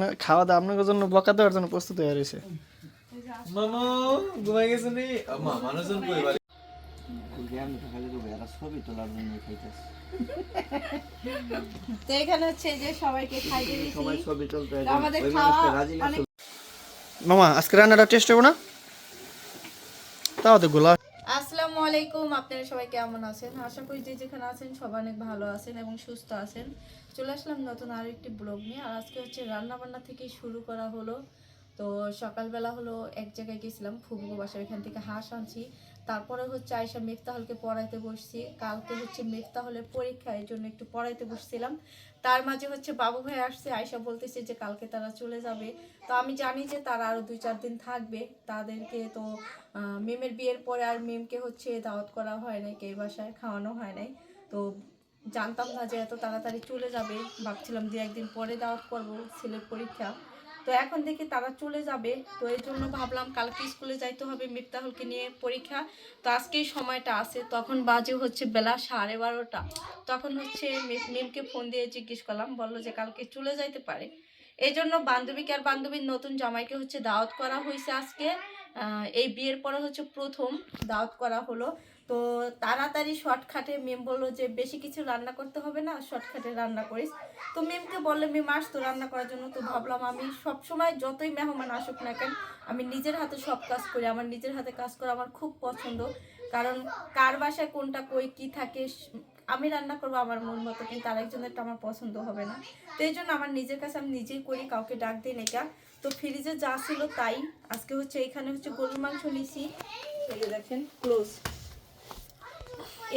না, খাওয়া দাওয়া আপনার জন্য বকা দেওয়ার জন্য প্রস্তুত হয়ে রয়েছে। মামা ঘুমাই গেছে নি? মানুষজন কই বাড়ি? তো এখানে হচ্ছে যে সবাইকে খাইয়ে দিয়েছি। সবাই ছবি তুলতে তো আমাদের খাওয়া অনেক মামা আজকে রান্নাটা টেস্ট হবে না? তাও তো গোলা আসসালামু আলাইকুম, আপনারা সবাই কেমন আছেন? আশা করি যে যেখানে আছেন সবাই অনেক ভালো আছেন এবং সুস্থ আছেন। চলে আসলাম নতুন আরও একটি ব্লগ নিয়ে। আর আজকে হচ্ছে রান্নাবান্না থেকে শুরু করা হলো। তো সকালবেলা হলো এক জায়গায় গেছিলাম, ফুবুকো বাসার এখান থেকে হাঁস আনছি। তারপরে হচ্ছে আয়সা মেফতাহলকে পড়াইতে বসছি। কালকে হচ্ছে মেফতাহলের পরীক্ষা এর জন্য একটু পড়াইতে বসছিলাম। তার মাঝে হচ্ছে বাবু ভাই আসছে আয়সা বলতেছে যে কালকে তারা চলে যাবে। তো আমি জানি যে তারা আরও দুই চার দিন থাকবে। তাদেরকে তো মেমের বিয়ের পরে আর মেমকে হচ্ছে দাওয়াত করা হয় নাই কে বাসায় খাওয়ানো হয় নাই। তো জানতাম না যে এত তাড়াতাড়ি চলে যাবে। ভাবছিলাম যে একদিন পরে দাওয়াত করব, ছেলের পরীক্ষা। তো এখন দেখি তারা চলে যাবে। তো এই জন্য ভাবলাম কালকে স্কুলে যাইতে হবে মিফতাহুলকে নিয়ে পরীক্ষা। তো আজকেই সময়টা আছে। তখন বাজে হচ্ছে বেলা সাড়ে বারোটা। তখন হচ্ছে মেমকে ফোন দিয়ে জিজ্ঞেস করলাম, বলল যে কালকে চলে যাইতে পারে। এই জন্য বান্ধবীকে আর বান্ধবীর নতুন জামাইকে হচ্ছে দাওয়াত করা হয়েছে আজকে। এই বিয়ের পরে হচ্ছে প্রথম দাওয়াত করা হলো। তো তাড়াতাড়ি শর্টকাটে মেম বলল যে, বেশি কিছু রান্না করতে হবে না, শর্টকাটে রান্না করিস। তো মেমকে বললে, মেম আসতো রান্না করার জন্য। তো ভাবলাম আমি সব সময় যতই মেহমান আসুক না কেন, আমি নিজের হাতে সব কাজ করি। আমার নিজের হাতে কাজ করা আমার খুব পছন্দ। কারণ কার বাসায় কোনটা কই, কি থাকে, আমি রান্না করব আমার মন মতো, কিন্তু আরেকজনেরটা আমার পছন্দ হবে না। তো এই জন্য আমার নিজের কাছে আমি নিজেই করি, কাউকে ডাক দিই না তো ফ্রিজে যা ছিল তাই। আজকে হচ্ছে এখানে হচ্ছে গরুর মাংস নিছি। দেখেন ক্লোজ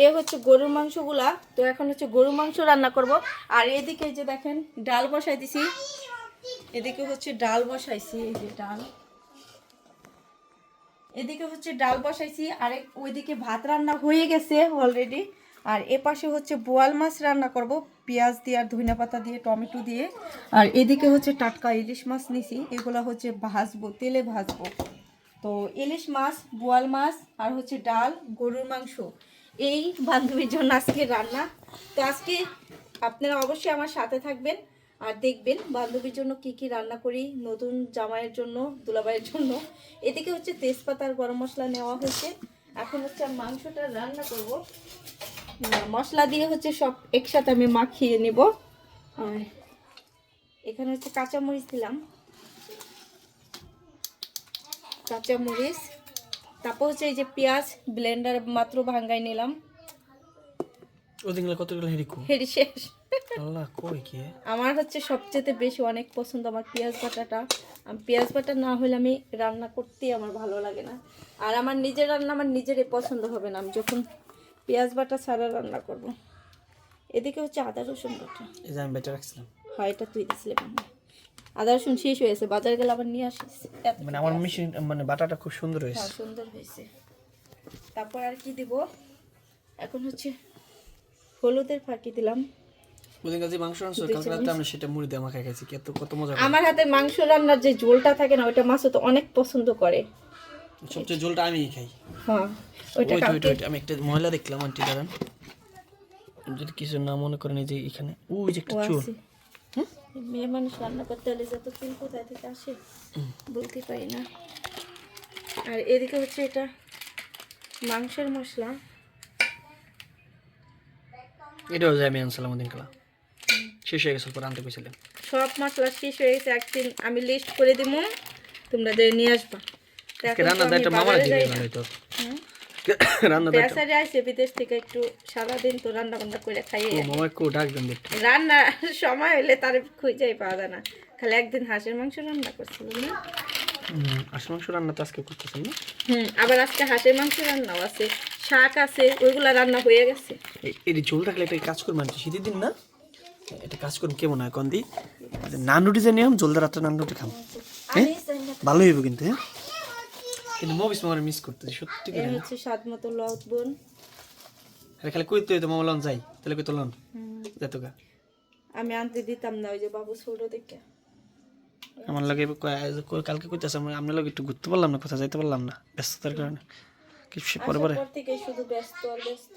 এ হচ্ছে গরুর মাংসগুলা, তো এখন হচ্ছে গরুর মাংস রান্না করব। আর এদিকে যে দেখেন, ডাল বসাই দিছি এদিকে হচ্ছে ডাল বসাইছি, এই যে ডাল। এদিকে হচ্ছে ডাল বসাইছি, আর ওইদিকে ভাত রান্না হয়ে গেছে অলরেডি আর এ পাশে হচ্ছে বোয়াল মাছ রান্না করব, পেঁয়াজ দিয়ে আর ধনিয়া পাতা দিয়ে, টমেটো দিয়ে। আর এদিকে হচ্ছে টাটকা ইলিশ মাছ নিছি, এগুলো হচ্ছে ভাজবো, তেলে ভাজবো। তো ইলিশ মাছ, বোয়াল মাছ, আর হচ্ছে ডাল, গরুর মাংস। এই বান্ধবীর জন্য আজকে রান্না। তো আজকে আপনারা অবশ্যই আমার সাথে থাকবেন আর দেখবেন বান্ধবীর জন্য কি কি রান্না করি, নতুন জামাইয়ের জন্য দুলাবাইয়ের জন্য। এদিকে হচ্ছে তেজপাতা আর গরম মশলা নেওয়া হয়েছে। এখন হচ্ছে আমি মাংসটা রান্না করব। মশলা দিয়ে হচ্ছে সব একসাথে আমি মাখিয়ে নেব। আর এখানে হচ্ছে কাঁচামরিচ দিলাম। কাঁচামরিচ তারপর হচ্ছে এই যে পেঁয়াজ ব্লেন্ডার মাত্র ভাঙ্গাই নিলাম। ওদিনগুলো কতগুলো হেরিকু? হেরি শেষ। আল্লাহ কই কি? আমার হচ্ছে সবচেয়ে বেশি অনেক পছন্দ আমার পেঁয়াজ বাটাটা। আমি পেঁয়াজ বাটা না হলে আমি রান্না করতেই আমার ভালো লাগে না। আর আমার নিজের রান্না আমার নিজেরই পছন্দ হবে না। আমি যখন পেঁয়াজ বাটা ছাড়া রান্না করব। এদিকে হচ্ছে আদা রসুন বাটা। এই যে আমি রাখছিলাম। হয় এটা তুই দিছিলে। আদা রসুন শেষ হয়েছে বাজারে গেলে আবার নিয়ে আসিস। মানে আমার মেশিন মানে বাটাটা খুব সুন্দর হয়েছে। হ্যাঁ সুন্দর হয়েছে। তারপর আর কি দিব? এখন হচ্ছে হলুদের ফাঁকি দিলাম। ওদিন কাছে মাংস আনছো কালকে রাতে আমরা সেটা মুড়ি দিয়ে মাখাই খাইছি কত কত মজা আমার হাতে মাংস রান্নার যে ঝোলটা থাকে না ওইটা মাছও তো অনেক পছন্দ করে। সবচেয়ে ঝোলটা আমিই খাই। হ্যাঁ ওইটা আমি একটা মহিলা দেখলাম আন্টি দাঁড়ান। যদি কিছু না মনে করেন যে এখানে। ওই যে একটা চুল। মেয়ে মানুষ রান্না করতে হলে যত কোথায় থেকে আসে বলতে পারি না। আর এদিকে হচ্ছে এটা মাংসের মশলা। আমি আনছিলাম ওদিন কালা। শেষ হয়ে গেছে আনতে কইছিলাম। সব মশলা শেষ হয়ে গেছে একদিন আমি লিস্ট করে দিব তোমরা যে নিয়ে আসবা। রান্না মামার দিবে তো হুম? রান্না আসে বিদেশ থেকে একটু সারাদিন তো রান্না বান্না করে খাইয়ে ও মামা একটু ডাক দেন রান্না সময় হলে তার খুঁজেই পাওয়া যায় না। খালি একদিন হাঁসের মাংস রান্না করছিল না? আসল মাংস রান্না তো আজকে করতেছেন না? হুম আবার আজকে হাঁসের মাংস রান্নাও আছে। শাক আছে ওইগুলা রান্না হয়ে গেছে। এই- ঝোল থাকলে একটা কাজ করবেন শীতের দিন না? এটা কাজ করুন কেমন হয় কন্দি নান রুটি জানি আমি জলদা রাত্রে নান রুটি খাম। হ্যাঁ? ভালো হইব কিন্তু হ্যাঁ? কিন্তু মবিস মামার মিস করতেছি সত্যি করে হচ্ছে স্বাদ মতো লবণ আরে খালি কই তুই তো মামা লন যাই। তাহলে কই তো লন যেত আমি আনতে দিতাম না ওই যে বাবু ছোট দেখে। আমার লাগে কালকে কইতেছে আমরা লোক একটু ঘুরতে পারলাম না কোথাও যাইতে পারলাম না ব্যস্ততার কারণে। কিছু পরে পরে। থেকে শুধু ব্যস্ত আর ব্যস্ত।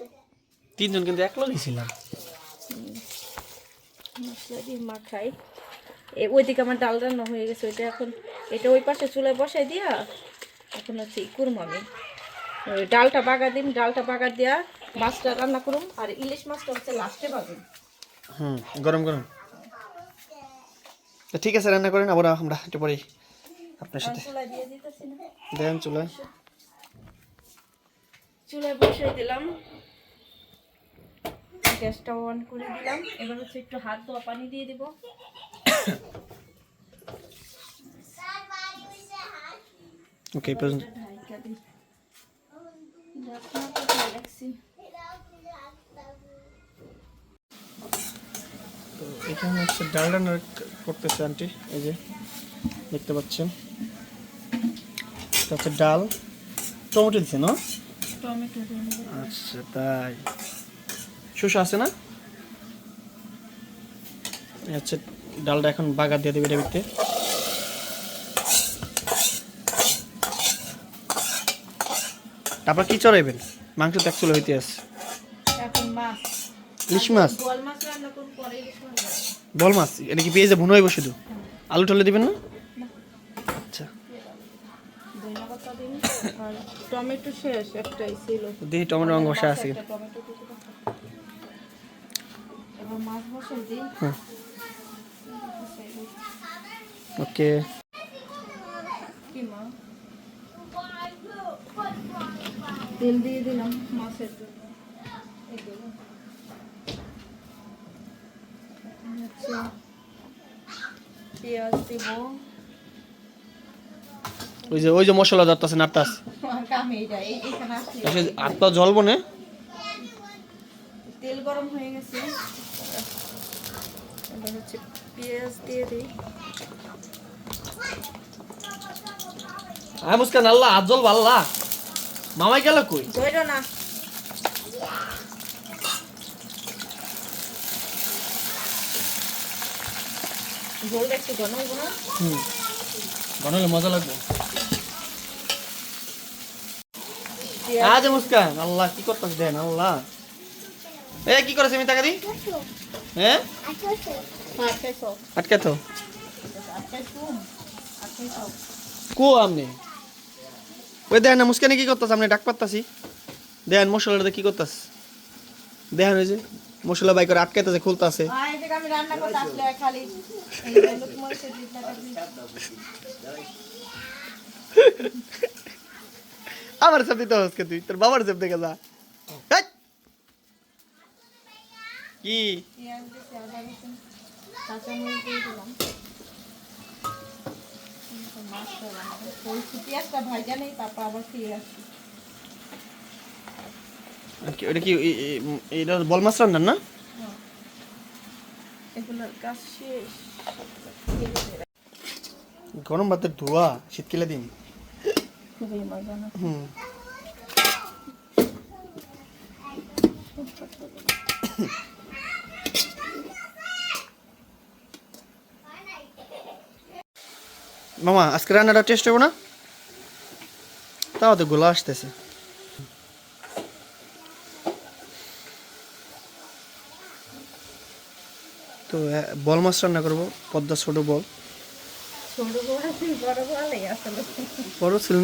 তিনজন কিন্তু এক লগেই ছিলাম মশলা দিয়ে মাখাই। ওইদিকে আমার ডাল রান্না হয়ে গেছে ওইটা এখন এটা ওই পাশে চুলায় বসাই দিয়া এখন হচ্ছে ই করুম আমি। ডালটা বাগা দিন ডালটা বাগা দিয়া মাছটা রান্না করুম আর ইলিশ মাছটা হচ্ছে লাস্টে বাগুন হুম গরম গরম। তো ঠিক আছে রান্না করেন আবার আমরা একটু পরে আপনার সাথে। দেন চুলা চুলায় বসাই দিলাম। গ্যাসটা অন করে দিলাম। এবার হচ্ছে একটু হাত ধোয়া পানি দিয়ে দিব। ওকে এই পর্যন্ত? তো এখানে হচ্ছে ডাল রান্না করতেছে আন্টি এই যে দেখতে পাচ্ছেন। এটা হচ্ছে ডাল। টমেটো দিচ্ছে না টমেটো আচ্ছা তাই। শসা আছে না? হচ্ছে ডালটা এখন বাগার দিয়ে দেবে এটা ভিতরে। তারপর কি চড়াইবেন? মাংস তো একচুয়ালি হইতে আছে। ইলিশ মাছ? বল মাছ এটা কি পেঁয়াজে ভুনো হইব শুধু? আলু টালু দিবেন না? আচ্ছা। টমেটো শেষ একটাই ছিল। দেখি টমেটো রঙ বসা আছে। দিয়ে হুম। ওকে। কি মা? তেল দিয়ে দিলাম মাছের জন্য। এই হচ্ছে পেঁয়াজ দিব। ওই যে ওই যে মশলা ধরতেছে নাড়তাস আমার কাম এইটা এই- এইখানে আসলে হাত পা জ্বলবো না? তেল গরম হয়ে গেছে। এবার হচ্ছে পেঁয়াজ দিয়ে দিই। হ্যাঁ মুস্কান আল্লাহ জ্বলবো আল্লাহ। মামাই গেল কই? ধৈর্য না। ঝোলটা একটু ঘন হইব না? হুম। বানালে মজা লাগবে। আজ মুস্কান আল্লাহ কি করতেছ দেন? আল্লাহ। এ কি করেছে হ্যাঁ আটকে তো কো আমনে? ওই দেখেন না মুস্কানে কি করতেছ? আপনি ডাক পাত্তাছি দেখেন মশলাটা কি করতেছ? দেখেন ওই যে মশলা বাই করে আটকাইতেছে খুলতাছে। আমার সব দিতে হচ্ছে তুই তোর বাবার সব দেখে যা! কি পেঁয়াজ দিয়েছি আদা রসুন কাঁচামরিচ দিয়ে দিলাম এরপর মাছটা রান্না করছি পেঁয়াজটা নেই তারপর আবার ফিরে আসছি আর কি- এটা বল মাছ রান্নার না? এগুলোর কাজ শেষ। গরম ভাতের ধোয়া শীতকালে দিন। খুবই মজা না? হুম। মামা আজকে রান্নাটা টেস্ট হবে না? তাও তো গোলা আসতেছে। তো বল মাছ রান্না করব পদ্মা ছোট বল। বড় ছিল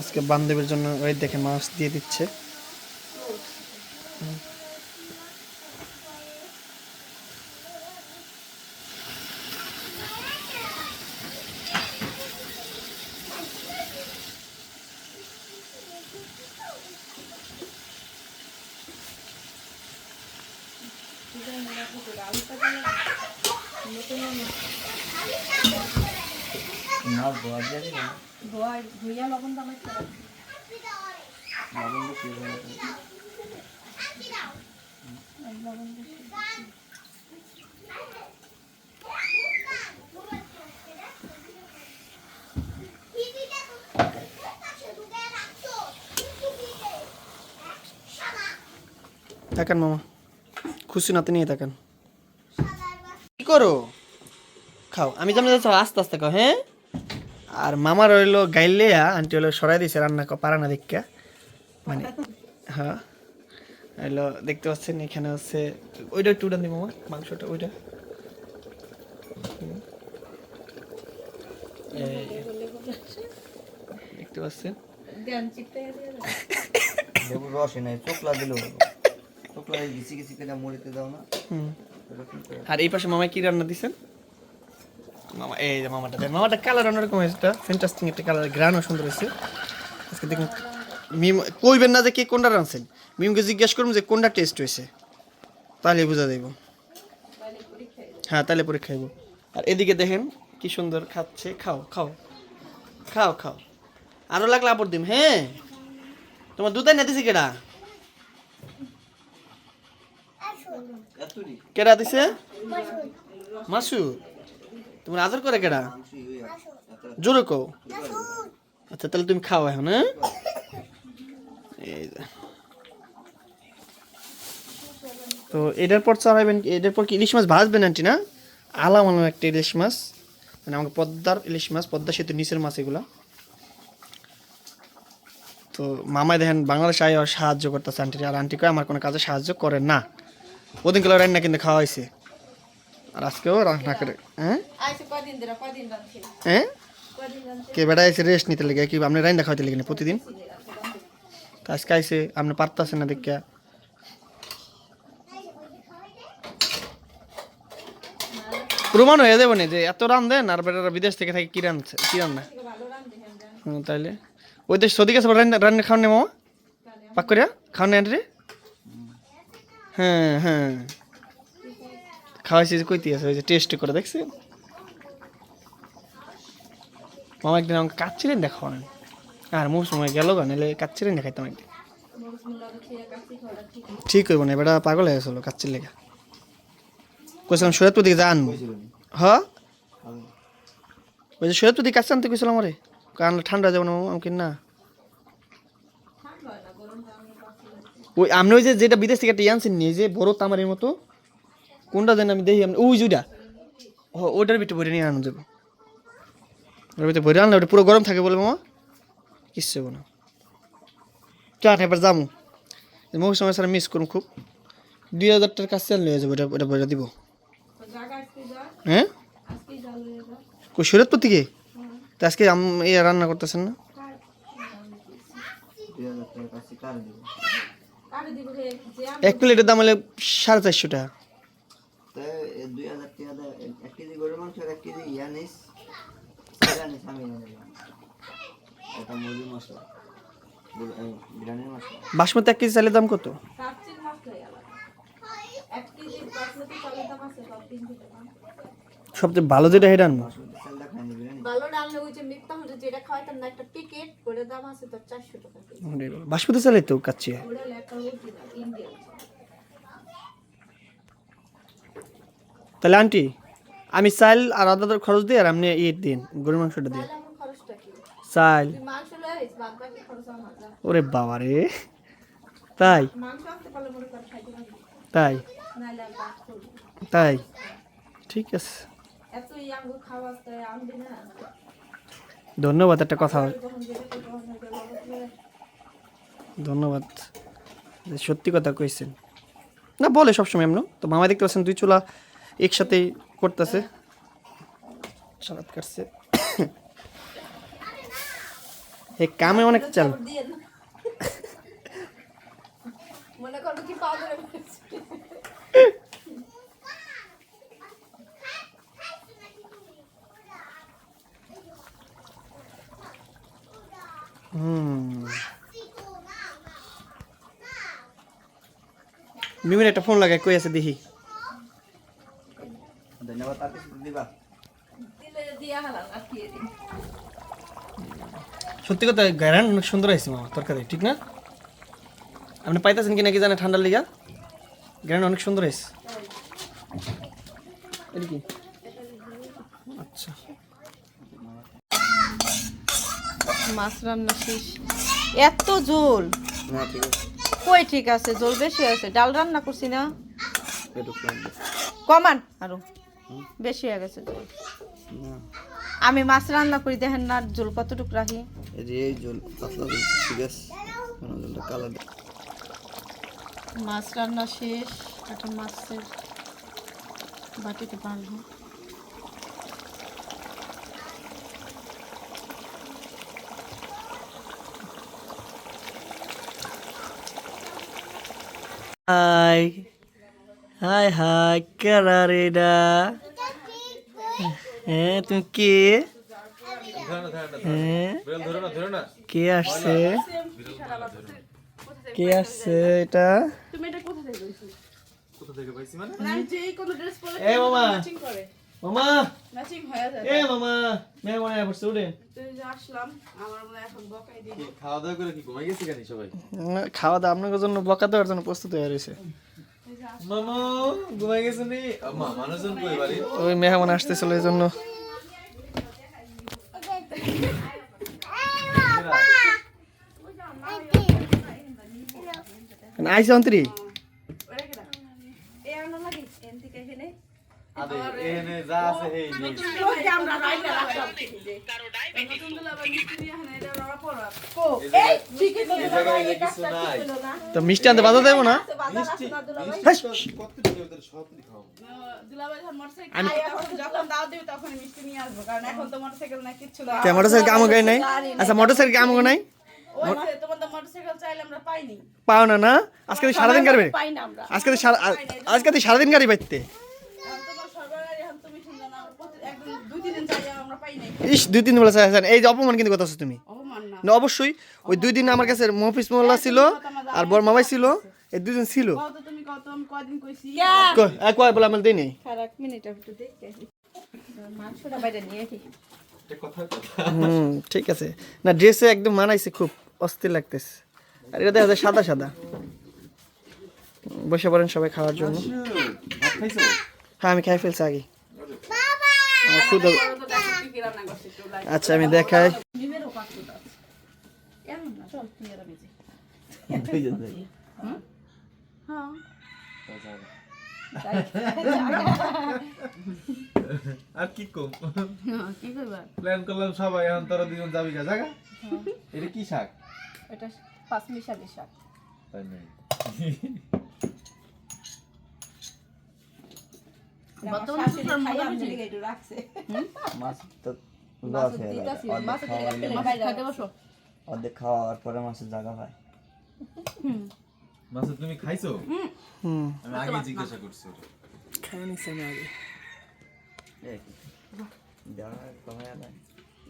আজকে বান্ধবের জন্য ওই দেখে মাছ দিয়ে দিচ্ছে ধোয়া ধুইয়া লবণ দাম একটা লবণ বেশি তাকান মামা। খুশি নাতে নিয়ে তাকান। কি করো? খাও। আমি যাচ্ছ আস্তে আস্তে খাও হ্যাঁ? আর মামার হইল গাইলে আন্টি হইল সরাই দিছে রান্না পারা না দেখা মানে হ্যাঁ? হ্যালো দেখতে পাচ্ছেন এখানে হচ্ছে ওইটা একটু উড়ান দিব আমার মাংসটা ওইটা। দেখতে পাচ্ছেন? রস নাই চোখলা দিল। চোখলা গিছি গিছি করে মরিতে দাও না। আর এই পাশে মামা কি রান্না দিছেন? মামা এই যে মামাটা দেন। মামাটা কালার অন্যরকম একটা ফ্যান্টাস্টিং একটা কালার গ্রানও সুন্দর হয়েছে। আজকে দেখুন মিম, কইবেন না যে কে কোনটা রাঁধছেন? মিমকে জিজ্ঞেস করুন যে কোনটা টেস্ট হয়েছে। তাহলে বোঝা যাইব। হ্যাঁ তাহলে পরীক্ষা হইব। আর এদিকে দেখেন কি সুন্দর খাচ্ছে। খাও খাও। খাও খাও। আরও লাগলে আপর দিম হ্যাঁ? তোমার দুধ না দিছে কেডা? কেডা দিছে? মাসু তোমার আদর করে কেডা? জোরে কও। আচ্ছা তাহলে তুমি খাও এখন হ্যাঁ? এই যে। তো এটার পর চালাবেন এটার পর কি ইলিশ মাছ ভাজবেন আন্টি না? আলাম আলাম একটা ইলিশ মাছ। মানে আমাকে পদ্মার ইলিশ মাছ পদ্মা সেতু নিচের মাছ এগুলা। তো মামাই দেখেন বাংলাদেশ আয় সাহায্য করতেছে আন্টি। আর আন্টিকে আমার কোনো কাজে সাহায্য করে না। ওদিনগুলো রান্না কিন্তু খাওয়া হয়েছে আর আজকেও রান্না করে হ্যাঁ? হ্যাঁ? কে বেড়া এসে রেস্ট নিতে লেগে কি আপনি রাইন্দা খাইতে লেগে প্রতিদিন? তো আজকে আইসে আপনি পারতেছেন না দেখিয়া প্রমাণ হয়ে যাবে না যে এত রান দেন আর বেটারা বিদেশ থেকে থাকে কি রানছে কি রান্না হুম, তাইলে ওই দেশ সদি গেছে রান্না রান্না খাওয়ান নেই মামা পাক করিয়া খাওয়ান নেই রে হ্যাঁ হ্যাঁ খাওয়াইছি যে কইতে আছে ওই যে টেস্ট করে দেখছি মামা একদিন আমাকে কাচ্চিরেন দেখাও না আর মুখ সময় গেল গা, নাহলে একদিন মুল্লা খেয়ে কাছি খাওয়া ঠিক হইব না বেটা পাগল হয়ে গেছিল কাচ্চির লেগে। কইছিলাম সৈয়দপুর দিকে যান নি হ্যাঁ ওই যে সৈয়দপুর দিকে কাচ্চি আনতে কইছিলাম আরে কারণ ঠান্ডা যাব না আমাকে না। না ওই আপনি ওই যে, যেটা বিদেশ থেকে একটা আনছেন নিয়ে যে বড় তামারের মতো, কোনটা দেন আমি দেখি, ওই যেটা ও ওটার ভিতরে ভরে নিয়ে আনো যাব ওটার ভিতরে ভরে আনলে ওটা পুরো গরম থাকে বলে, মামা। কিচ্ছু হব না। চান এবার যাব মৌসুম স্যার মিস করুন খুব। দুই হাজার টাকার কাছে হয়ে যাব, এটা ওটা ভরে দিব। হ্যাঁ? শরীয়তপুর থেকে? তা আজকে আম এই রান্না করতেছেন না? এক প্লেটের দাম হলে সাড়ে চারশো টাকা। দুই হাজার টাকা এক কেজি গরুর মাংস এক কেজি ইয়া নিস, আমি এনে দিলাম মশলা। বিরিয়ানির মশলা। বাসমতি এক কেজি চালের দাম কত? সবচেয়ে ভালো যেটা হেডা আনব। বাসমতি চালে তো কাচ্ছি তাহলে আন্টি আমি চাল আর আদার খরচ দিই আর আপনি ইয়ে দিন গরুর মাংসটা দিন তাহলে আমার খরচটা কি চাল। ওরে বাবা রে তাই? তাই তাই? ঠিক আছে। ধন্যবাদ একটা কথা। ধন্যবাদ। সত্যি কথা কইছেন। না বলে সবসময় এমন। তো মামা দেখতে পাচ্ছেন দুই চুলা একসাথেই করতেছে। সালাদ কাটছে। এ কামে অনেক চাল তারপর দিয়ে না। মনে করো কি পাউডার হুম মিমির একটা ফোন লাগাই কই আছে দেখি ধন্যবাদ আর কিছু দিবা দিলে দিয়া হালাল রাখিয়ে দিন সত্যি কথা গ্যারান অনেক সুন্দর হয়েছে মামা তরকারি ঠিক না? আপনি পাইতেছেন কি নাকি জানে ঠান্ডার লিগা? গ্যারান অনেক সুন্দর হয়েছে। এটা কি? আচ্ছা। মাছ রান্না শেষ। এত ঝোল। না ঠিক আছে। কই ঠিক আছে? ঝোল বেশি হয়েছে। ডাল রান্না করছি না। কমান আরও। বেশি হয়ে গেছে। না। আমি মাছ রান্না করি দেখেন না জল কতটুকু রাখি। এই জল পাতলা জল ঠিক আছে? কালার মাছ রান্না শেষ একটা মাছের বাটিতে পারলাম হাই হাই হাই কেরা রেডা হ্যাঁ তুমি কে। হ্যাঁ। কে আসছে? কে আসছে এটা? তুমি এটা কোথা থেকে কোথা থেকে পাইছি মানে? যেই কোনো ড্রেস পরলে এ মামা। করে। মামা। ম্যাচিং হয়ে এ মামা। মেহমান আয়া পড়ছে উঠে। তো এই যে আসলাম আমার মনে এখন বকাই দিই খাওয়া দাওয়া করে কি ঘুমাই গেছি কেন সবাই? খাওয়া দাওয়া আপনার জন্য বকা দেওয়ার জন্য প্রস্তুত হয়ে রয়েছে। মামা ঘুমাই গেছে নি? মা মানুষজন কই বাড়ি? ওই মেহমান আসতেছিল এই জন্য। আইসে অন্তরি? তো না। কিচ্ছু না মোটরসাইকেল নাই আচ্ছা মোটরসাইকেল নাই? পাইনি। পাও না না? আজকে তুই সারাদিন গাড়ি পাই না আজকে তুই সারা আজকে তুই সারাদিন গাড়ি বাইতে এখন তোমার সরবরাহ এখন তুমি শুনলে না আমরা প্রতি- একদিন দুই তিন দিন চাইলে আমরা পাই নাই ইস দুই তিন বেলা চাইছেন এই যে অপমান কিন্তু কথা তুমি। না। না অবশ্যই। ওই দুই দিন আমার কাছে মহফিস মোল্লা ছিল আর বড় মামাই ছিল। এই দুজন ছিল। কয় বলে আমার দিই নেই। খারাপ মিনিট একটু দেখতে মাংসটা বাইরে নিয়ে আসি। এটা কথা হুম ঠিক আছে। না ড্রেসে একদম মানাইছে খুব অস্থির লাগতেছে। আর এটা দেখা যায় সাদা সাদা। বসে পড়েন সবাই খাওয়ার জন্য। হ্যাঁ আমি খাই ফেলছি আগে আমার ক্ষুধা কি রান্না করছি একটু লাইক আচ্ছা আমি দেখাই। আর। হ্যাঁ কি কম? হ্যাঁ, কি প্ল্যান করলাম সবাই এখন তোরা দুজন যাবি গা জায়গা এটা কি শাক? এটা পাঁচ মিশালি শাক। তাই নাই বর্তমানে সুপার মজা হয়েছে মাছ তো মাছ লস হয়ে গেল দিতাছি অর্ধেক খাওয়া খাওয়ার পরে মাছের জায়গা হয়। তুমি খাইছো? হুম। আমি আগে জিজ্ঞাসা করছি। আমি আগে।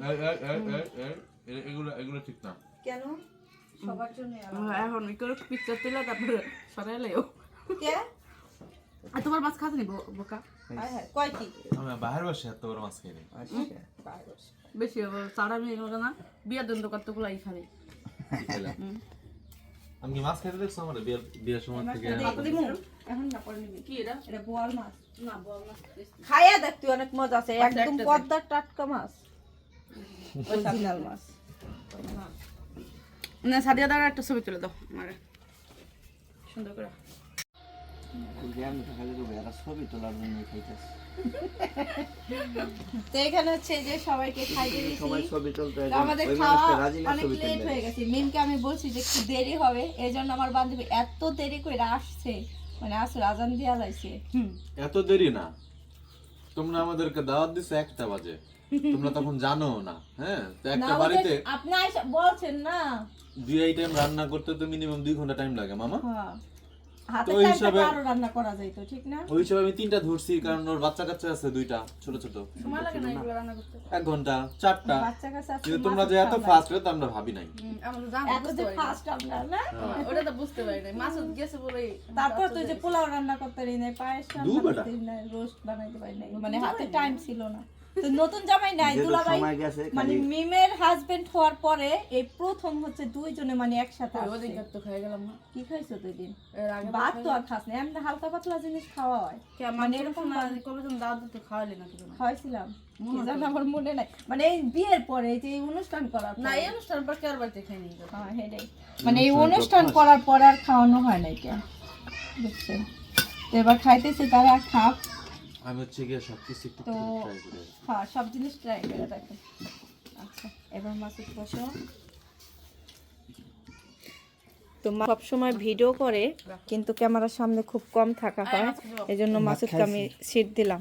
না এগুলো এগুলো ঠিক না। কেন? সবার জন্য এখন করে পিকচার তুলে তারপরে সরাইলেও। কে? আর তোমার মাছ খাতে নিব বোকা? কয় কি? আমি বাহির বসে এত বড় মাছ খাই আচ্ছা। বেশি হবে চারা মিলে গেল না বিয়ার দিন তো কতগুলো আই খাবে আমি কি মাছ খাইতে দেখছ আমার বিয়ের বিয়ের সময় থেকে? এখন না করে নিবি। কি এটা? এটা বোয়াল মাছ। না বল মাছ খাইয়া দেখতে অনেক মজা আছে। একদম পদ্মার টাটকা মাছ। অরিজিনাল মাছ। না সাদিয়া দাঁড়া একটা ছবি তুলে দাও আমার সুন্দর করে। তো এখানে হচ্ছে যে সবাইকে খাইয়ে দিয়েছি। আমাদের খাওয়া মানুষটা রাজি না অনেক লেট হয়ে গেছে। মিমকে আমি বলছি যে একটু দেরি হবে এই জন্য আমার বান্ধবী এত দেরি করে আসছে। মানে আসলে আজান দিয়া লাইছে এত দেরি না। তোমরা আমাদেরকে দাওয়াত দিছো একটা বাজে। তোমরা তখন জানো না হ্যাঁ? তো একটা বাড়িতে আপনি বলছেন না। দুই আইটেম রান্না করতে তো মিনিমাম দুই ঘণ্টা টাইম লাগে মামা। হ্যাঁ। ওই হিসাবে- রান্না করা যাইতো ঠিক না? ওই হিসাবে আমি তিনটা ধরছি কারণ ওর বাচ্চা কাচ্চা আছে দুইটা ছোট ছোট। সময় লাগে না এগুলো রান্না করতে? এক ঘণ্টা চারটা। বাচ্চা কাছে কিন্তু তোমরা যে এত ফাস্ট তো আমরা ভাবি নাই। আমরা জানি এত যে ফাস্ট আপনার না? ওটা তো বুঝতে পারি না মাছ গেছে বলে তারপর তো যে পোলাও রান্না করতে পারি নাই পায়েস রান্না করতে পারি নাই রোস্ট বানাইতে পারি নাই। মানে হাতে টাইম ছিল না। তো নতুন জামাই নাই দুলাভাই মানে মিমের হাজবেন্ড হওয়ার পরে এই প্রথম হচ্ছে দুইজনে মানে একসাথে তো খেয়ে গেলাম না। কি খাইছো তুই দিন? এর আগে ভাত তো আর খাস না এমনি হালকা পাতলা জিনিস খাওয়া হয়। মানে এরকম কবে তুমি দাওয়াত দিতে খাওয়ালি না খাওয়াইছিলাম। কি জানো আমার মনে নাই। মানে এই বিয়ের পরে এই যে এই অনুষ্ঠান করার না এই অনুষ্ঠান পর কার বাড়িতে খাই নি হ্যাঁ সেটাই। মানে এই অনুষ্ঠান করার পর আর খাওয়ানো হয় নাই কেন বুঝছেন তো এবার খাইতেছি তারা খাপ আমি হচ্ছে গিয়ে সব কিছু একটু তো ট্রাই করে হ্যাঁ সব জিনিস ট্রাই করে দেখো। আচ্ছা এবার মাসুদ বসো। তো সবসময় ভিডিও করে কিন্তু ক্যামেরার সামনে খুব কম থাকা হয়। এই জন্য মাসুদকে আমি সিট দিলাম।